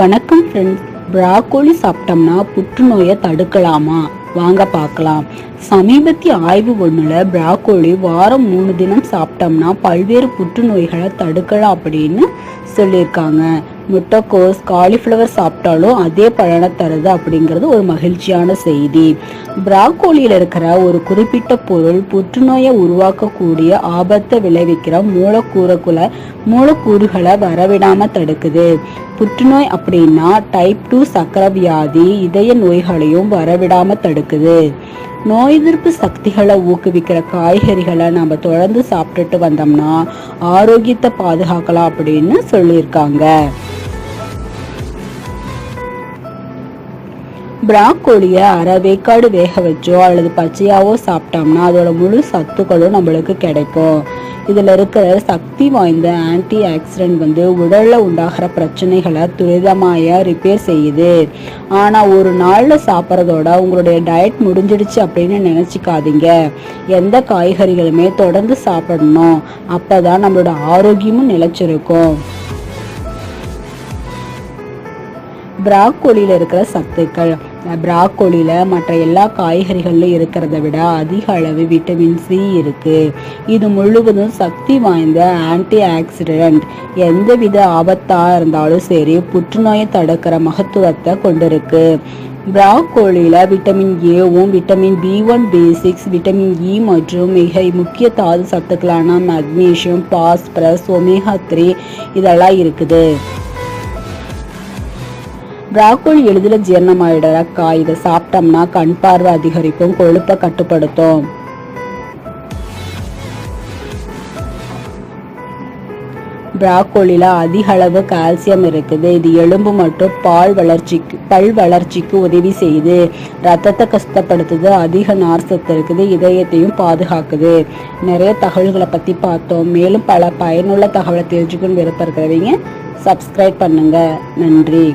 வணக்கம் friends broccoli சாப்பிட்டோம்னா புற்றுநோயை தடுக்கலாமா? வாங்க பார்க்கலாம். சமீபத்திய ஆய்வு ஒன்றில் ப்ராக்கோலி வாரம் மூணு தினம் சாப்பிட்டோம்னா பல்வேறு புற்றுநோய்களை தடுக்கலாம் அப்படின்னு சொல்லியிருக்காங்க. முட்டைக்கோஸ் காலிஃப்ளவர் சாப்பிட்டாலும் அதே பலனை தருது அப்படிங்கிறது ஒரு மகிழ்ச்சியான செய்தி. பிராக்கோலியில் இருக்கிற ஒரு குறிப்பிட்ட பொருள் புற்றுநோயை உருவாக்கக்கூடிய ஆபத்தை விளைவிக்கிற மூலக்கூறுக்குள்ள மூலக்கூறுகளை வரவிடாம தடுக்குது. புற்றுநோய் அப்படின்னா டைப் டூ சக்கர வியாதி இதய நோய்களையும் வரவிடாம தடுக்குது. நோய் எதிர்ப்பு சக்திகளை ஊக்குவிக்கிற காய்கறிகளை நம்ம தொடர்ந்து சாப்பிட்டுட்டு வந்தோம்னா ஆரோக்கியத்தை பாதுகாக்கலாம் அப்படின்னு சொல்லியிருக்காங்க. ப்ராக்கோலியை அரை வேக்காடு வேக வச்சோ அல்லது பச்சையாவோ சாப்பிட்டோம்னா அதோட முழு சத்துக்களும் நம்மளுக்கு கிடைக்கும். இதில் இருக்கிற சக்தி வாய்ந்த ஆன்டி ஆக்சிடென்ட் வந்து உடலில் உண்டாகிற பிரச்சனைகளை துரிதமாக ரிப்பேர் செய்யுது. ஆனால் ஒரு நாளில் சாப்பிட்றதோட உங்களுடைய டயட் முடிஞ்சிடுச்சு அப்படின்னு நினச்சிக்காதீங்க. எந்த காய்கறிகளுமே தொடர்ந்து சாப்பிடணும். அப்போ தான் நம்மளோட ஆரோக்கியமும் நிலைச்சிருக்கும். ப்ராக்கோலியில் இருக்கிற சத்துக்கள் ப்ராக்கோலியில் மற்ற எல்லா காய்கறிகளிலும் இருக்கிறத விட அதிக அளவு விட்டமின் சி இருக்கு. இது முழுவதும் சக்தி வாய்ந்த ஆன்டி ஆக்சிடென்ட் எந்தவித ஆபத்தாக இருந்தாலும் சரி புற்றுநோயை தடுக்கிற மகத்துவத்தை கொண்டிருக்கு. ப்ராக்கோலியில் விட்டமின் ஏவும் vitamin B one B six vitamin E மற்றும் மிக முக்கிய தாது சத்துக்களான மக்னீஷியம் பாஸ்பரஸ் ஒமேகா த்ரீ இதெல்லாம் இருக்குது. ப்ராக்கோலி எளிதில் ஜீரணமாயிடுற காய் இதை சாப்பிட்டோம்னா கண் பார்வை அதிகரிக்கும் கொழுப்பை கட்டுப்படுத்தும். ப்ராக்கோலியில் அதிக அளவு கால்சியம் இருக்குது. இது எலும்பு மற்றும் பால் வளர்ச்சிக்கு பல் வளர்ச்சிக்கு உதவி செய்யுது. ரத்தத்தை கஷ்டப்படுத்துது அதிக நார்சத்து இருக்குது இதயத்தையும் பாதுகாக்குது. நிறைய தகவல்களை பற்றி பார்த்தோம். மேலும் பல பயனுள்ள தகவலை தெரிஞ்சுக்கணும் விருப்பம் இருக்கிறவங்க சப்ஸ்கிரைப் பண்ணுங்க. நன்றி.